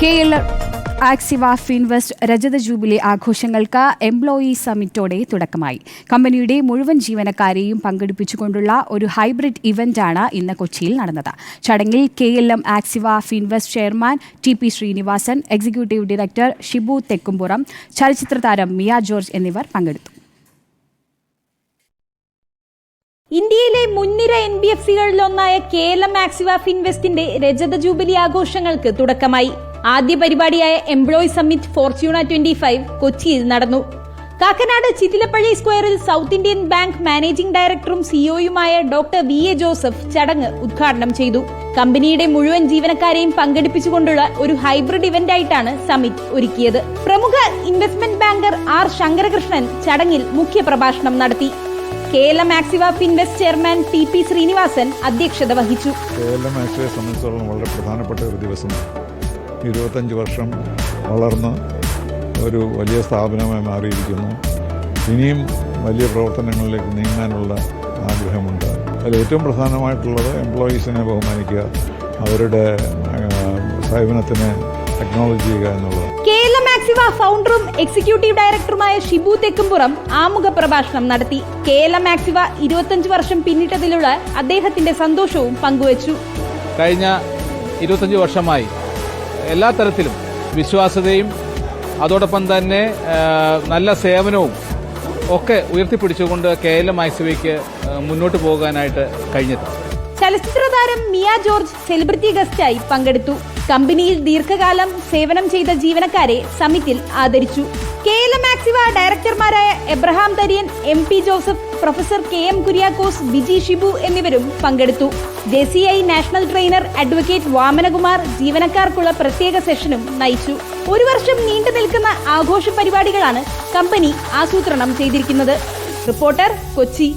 K L Axiva Finvest രജത jubilee ആഘോഷങ്ങൾക്ക് employee സമ്മിറ്റോടെ തുടക്കമായി. കമ്പനിയുടെ മുഴുവൻ ജീവനക്കാരെയും പങ്കെടുപ്പിച്ചുകൊണ്ടുള്ള ഒരു ഹൈബ്രിഡ് ഇവന്റാണ് ഇന്ന് കൊച്ചിയിൽ നടന്നത്. ചടങ്ങിൽ K L M Axiva Finvest chairman T P Srinivasan executive director Shibu Thekkumpuram ചലച്ചിത്ര താരം മിയ ജോർജ് എന്നിവർ പങ്കെടുത്തു. ഇന്ത്യയിലെ മുൻനിര എൻ ബി എഫ് സികളിലൊന്നായ കേരളം ആക്സിവാഫ് ഇൻവെസ്റ്റിന്റെ രജത ജൂബിലി ആഘോഷങ്ങൾക്ക് തുടക്കമായി. ആദ്യ പരിപാടിയായ employee summit Fortuna twenty five കൊച്ചിയിൽ നടന്നു. കാക്കനാട് ചിറ്റിലപ്പള്ളി സ്ക്വയറിൽ സൗത്ത് ഇന്ത്യൻ ബാങ്ക് മാനേജിംഗ് ഡയറക്ടറും സിഇഒയുമായ ഡോക്ടർ വി എ ജോസഫ് ചടങ്ങ് ഉദ്ഘാടനം ചെയ്തു. കമ്പനിയുടെ മുഴുവൻ ജീവനക്കാരെയും പങ്കെടുപ്പിച്ചുകൊണ്ടുള്ള ഒരു ഹൈബ്രിഡ് ഇവന്റ് ആയിട്ടാണ് സമ്മിറ്റ് ഒരുക്കിയത്. പ്രമുഖ ഇൻവെസ്റ്റ്മെന്റ് ബാങ്കർ ആർ ശങ്കരകൃഷ്ണൻ ചടങ്ങിൽ മുഖ്യ പ്രഭാഷണം നടത്തി. K L M Axiva Finvest chairman T P Srinivasan അധ്യക്ഷത വഹിച്ചു. കേരളം ആക്സിവയെ സംബന്ധിച്ചിടത്തോളം വളരെ പ്രധാനപ്പെട്ട ഒരു ദിവസം ഇരുപത്തഞ്ച് വർഷം വളർന്ന് ഒരു വലിയ സ്ഥാപനമായി മാറിയിരിക്കുന്നു. ഇനിയും വലിയ പ്രവർത്തനങ്ങളിലേക്ക് നീങ്ങാനുള്ള ആഗ്രഹമുണ്ട്. അതിൽ ഏറ്റവും പ്രധാനമായിട്ടുള്ളത് എംപ്ലോയീസിനെ ബഹുമാനിക്കുക അവരുടെ സേവനത്തിന് അക്നോളജ് ചെയ്യുക എന്നുള്ളത് കെ എൽ എം ആക്സിവ ഫൗണ്ടറും എക്സിക്യൂട്ടീവ് ഡയറക്ടറുമായ ഷിബു തെക്കുംപുറം ആമുഖ പ്രഭാഷണം നടത്തി. കെ എൽ എം ആക്സിവ ഇരുപത്തഞ്ച് വർഷം പിന്നിട്ടതിലുള്ള അദ്ദേഹത്തിന്റെ സന്തോഷവും പങ്കുവച്ചു. കഴിഞ്ഞ ഇരുപത്തഞ്ച് വർഷമായി എല്ലാ തരത്തിലും വിശ്വാസ്യതയും അതോടൊപ്പം തന്നെ നല്ല സേവനവും ഒക്കെ ഉയർത്തിപ്പിടിച്ചുകൊണ്ട് കെ എൽ എം ഐസിവയ്ക്ക് മുന്നോട്ട് പോകാനായിട്ട് കഴിഞ്ഞത്. ചലച്ചിത്ര താരം മിയ ജോർജ് സെലിബ്രിറ്റി ഗസ്റ്റായി പങ്കെടുത്തു. കമ്പനിയിൽ ദീർഘകാലം സേവനം ചെയ്ത ജീവനക്കാരെ സമിറ്റിൽ ആദരിച്ചു. K M ഡയറക്ടർമാരായ Abraham Tharian M P Joseph professor K M Kuriakose Biji Shibu എന്നിവരും പങ്കെടുത്തു. J C I national trainer advocate Vamanakumar ജീവനക്കാർക്കുള്ള പ്രത്യേക സെഷനും നയിച്ചു. ഒരു വർഷം നീണ്ടു നിൽക്കുന്ന ആഘോഷ പരിപാടികളാണ് കമ്പനി ആസൂത്രണം ചെയ്തിരിക്കുന്നത്. റിപ്പോർട്ടർ കൊച്ചി.